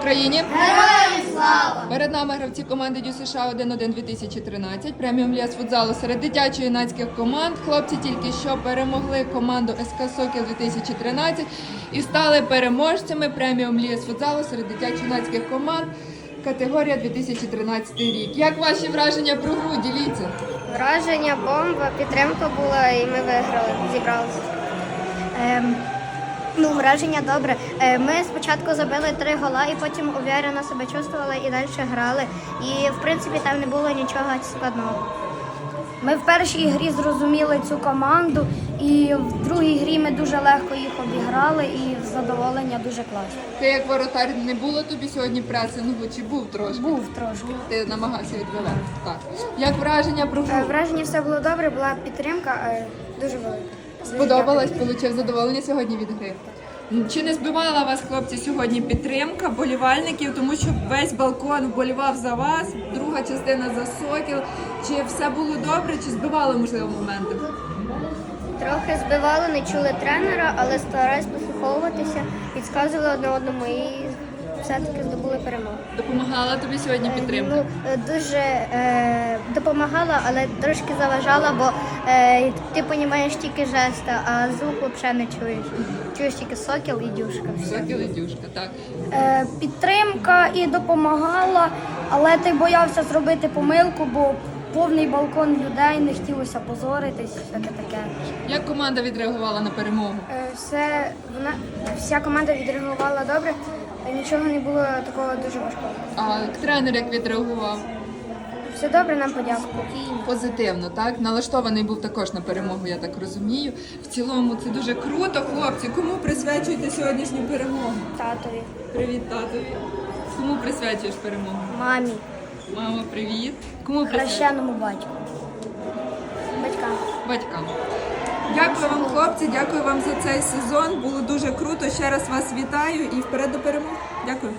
Україні Героям слава! перед нами гравці команди Дю США 1-1 2013, преміум ліс футзалу серед дитячо-юнацьких команд. Хлопці тільки що перемогли команду СК Сокіл 2013 і стали переможцями преміум ліс футзалу серед дитячо-юнацьких команд. Категорія 2013 рік. Як ваші враження про гру? Діліться. Враження, бомба, підтримка була і ми виграли, зібралися. Ну, враження добре. Е, Ми спочатку забили три гола і потім уверено себе чувствували і далі грали. І в принципі там не було нічого складного. Ми в першій грі зрозуміли цю команду, і в другій грі ми дуже легко їх обіграли і задоволення дуже класно. Ти як воротар не було тобі сьогодні пресингу чи був трошки? Був трошки. Ти намагався відбивати. Так. Як враження про гру? Е, Враження все було добре, була підтримка е, дуже велика. Сподобалось, отримав задоволення сьогодні від гри. Чи не збивала вас, хлопці, сьогодні підтримка болівальників, тому що весь балкон вболівав за вас, друга частина за сокіл. Чи все було добре, чи збивали, можливо, моменти? Трохи збивали, не чули тренера, але старались послуховуватися, підказували одне одному і все-таки здобули перемогу. Допомагала тобі сьогодні підтримка? Ну, е, дуже е, допомагала, але трошки заважала, бо е, ти розумієш тільки жести, а звук взагалі не чуєш. Чуєш тільки сокіл і дюшка. все. Сокіл і дюшка, так. Е, підтримка і допомагала, але ти боявся зробити помилку, бо повний балкон людей, не хотілося позоритись, всяке таке. Як команда відреагувала на перемогу? Е, Все, вона, вся команда відреагувала добре, нічого не було такого дуже важкого. А тренер як відреагував? Все добре, нам подякував. Позитивно, так? Налаштований був також на перемогу, я так розумію. В цілому це дуже круто, хлопці. Кому присвячуєте сьогоднішню перемогу? Татові, Привіт, татові. Кому присвячуєш перемогу? мамі, Мама, привіт. Кому присвячуєш? хрещеному батьку. Батькам. Батькам. Дякую вам, хлопці, дякую вам за цей сезон. Було дуже круто. Ще раз вас вітаю і вперед до перемоги. Дякую.